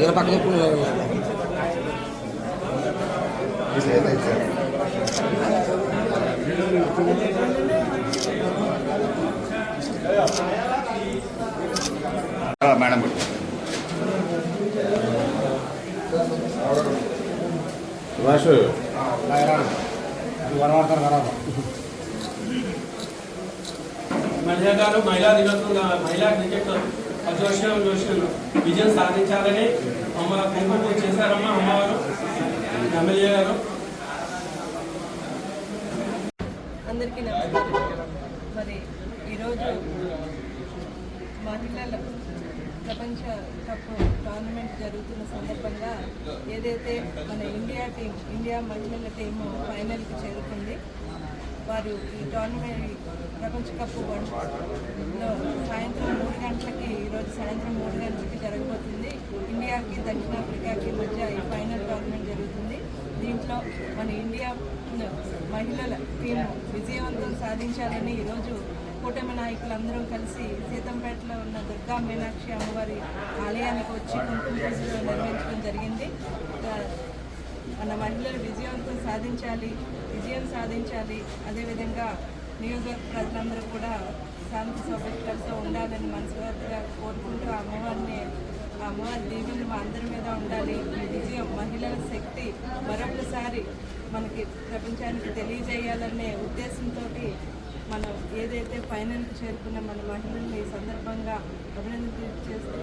ఇలా పక్కన మేడం సుభాష్ మహిళా గారు మహిళా దినోత్సవం మహిళా క్రికెట్ అసోసియేషన్ అసోసియేషన్ విజయం సాధించాలని అమ్మ కుంకుమ చేశారమ్మా అమ్మవారు ఎమ్మెల్యే గారు. అందరికీ నమస్కారం. మరి ఈరోజు మహిళల ప్రపంచ కప్ టోర్నమెంట్ జరుగుతున్న సందర్భంగా ఏదైతే మన ఇండియా టీం ఇండియా మహిళల టీము ఫైనల్కి చేరుకుంది వారు ఈ టోర్నమెంట్ ప్రపంచ కప్ వన్లో సాయంత్రం మూడు గంటలకి ఈరోజు సాయంత్రం మూడు గంటలకి జరగబోతుంది. ఇండియాకి దక్షిణాఫ్రికాకి మధ్య ఈ ఫైనల్ టోర్నమెంట్ జరుగుతుంది. దీంట్లో మన ఇండియా మహిళల టీం విజయవంతం సాధించాలని ఈరోజు కూటమి నాయకులందరం కలిసి సీతంపేటలో ఉన్న దుర్గా మీనాక్షి అమ్మవారి ఆలయానికి వచ్చి కుంకుమ పూజలు నిర్వహించడం జరిగింది. మన మహిళలు విజయవంతం సాధించాలి విజయం సాధించాలి. అదేవిధంగా నియోజక ప్రజలందరూ కూడా శాంతి సౌకర్యాలతో ఉండాలని మనస్ఫూర్తిగా కోరుకుంటూ అమ్మవారిని అమ్మవారి దీవెనలు మా అందరి మీద ఉండాలి. ఈ విజయం మహిళల శక్తి మరొకసారి మనకి ప్రపంచానికి తెలియజేయాలనే ఉద్దేశంతో మనం ఏదైతే ఫైనల్కి చేరుకున్న మన మహిళల్ని ఈ సందర్భంగా అభినందన చేస్తూ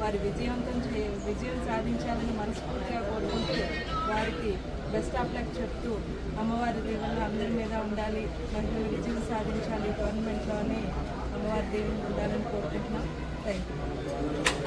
వారి విజయవంతం చే విజయం సాధించాలని మనస్ఫూర్తిగా కోరుకుంటూ వారికి బెస్ట్ ఆఫ్ లక్ చెప్తూ అమ్మవారి దేవుళ్ళు అందరి మీద ఉండాలి మహిళలు విజయం సాధించాలి గవర్నమెంట్లోనే అమ్మవారి దేవుళ్ళు ఉండాలని కోరుకుంటున్నాం. Thank you